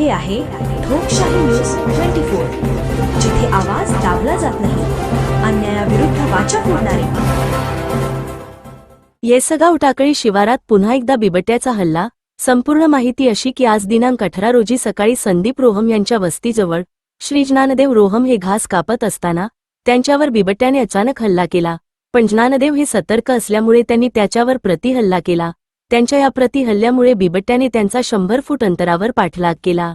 हे आहे लोकशाही न्यूज ट्वेंटी फोर जिथे आवाज दाबला जात नाही अन्यायाविरुद्ध वाचा फोडणारे. येसगाव टाकळी शिवारात पुन्हा एकदा बिबट्याचा हल्ला संपूर्ण माहिती अशी की आज दिनांक अठरा रोजी सकाळी संदीप रोहम यांच्या वस्तीजवळ श्री ज्ञानदेव रोहम हे घास कापत असताना त्यांच्यावर बिबट्याने अचानक हल्ला केला पण ज्ञानदेव हे सतर्क असल्यामुळे त्यांनी त्याच्यावर प्रतिहल्ला केला. त्यांच्या या प्रतिहल्ल्यामुळे बिबट्याने त्यांचा शंभर फूट अंतरावर पाठलाग केला.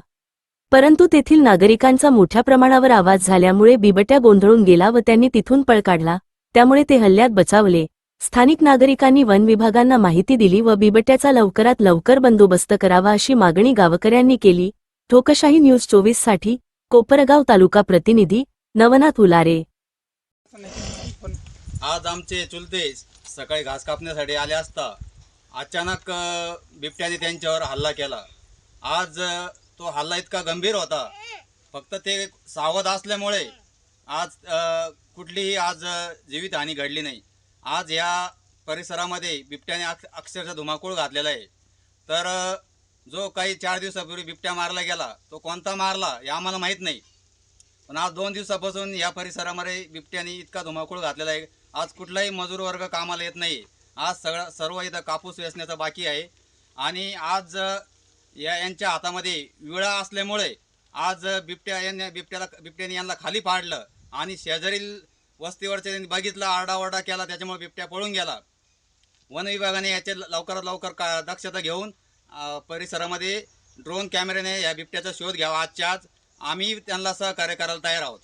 परंतु तेथील नागरिकांचा मोठ्या प्रमाणावर आवाज झाल्यामुळे बिबट्या गोंधळून गेला व त्यांनी तिथून पळ काढला. त्यामुळे ते हल्ल्यात बचावले. स्थानिक नागरिकांनी वन विभागांना माहिती दिली व बिबट्याचा लवकरात लवकर बंदोबस्त करावा अशी मागणी गावकऱ्यांनी केली. ठोकशाही न्यूज चोवीससाठी कोपरगाव तालुका प्रतिनिधी नवनाथ उलारे आज आमचे चुलते सकाळी घास कापण्यासाठी आले असता अचानक बिबट्याने त्यांच्यावर हल्ला केला. आज तो हल्ला इतका गंभीर होता. फक्त ते सावध असल्यामुळे आज कुठलीही आज जीवितहानी घडली नाही. आज या परिसरामध्ये बिबट्याने अक्ष अक्षरशः धुमाकूळ घातलेला आहे. तर जो काही चार दिवसापूर्वी बिबट्या मारला गेला तो कोणता मारला हे आम्हाला माहीत नाही. पण आज दोन दिवसापासून या परिसरामध्ये बिबट्याने इतका धुमाकूळ घातलेला आहे. आज कुठलाही मजूर वर्ग कामाला येत नाही आज सगळं सर्व इथं कापूस वेचण्याचं बाकी आहे. आणि आज या यांच्या हातामध्ये विळा असल्यामुळे आज बिबट्या यांनी बिबट्याला बिबट्याने यांना खाली पाडलं. आणि शेजारील वस्तीवरच्या त्यांनी बघितलं आरडाओरडा केला त्याच्यामुळे बिबट्या पळून गेला. वन विभागाने याचे लवकरात लवकर का दक्षता घेऊन परिसरामध्ये ड्रोन कॅमेऱ्याने या बिबट्याचा शोध घ्यावा आजच्या आज. आम्ही त्यांना सहकार्य करायला तयार आहोत.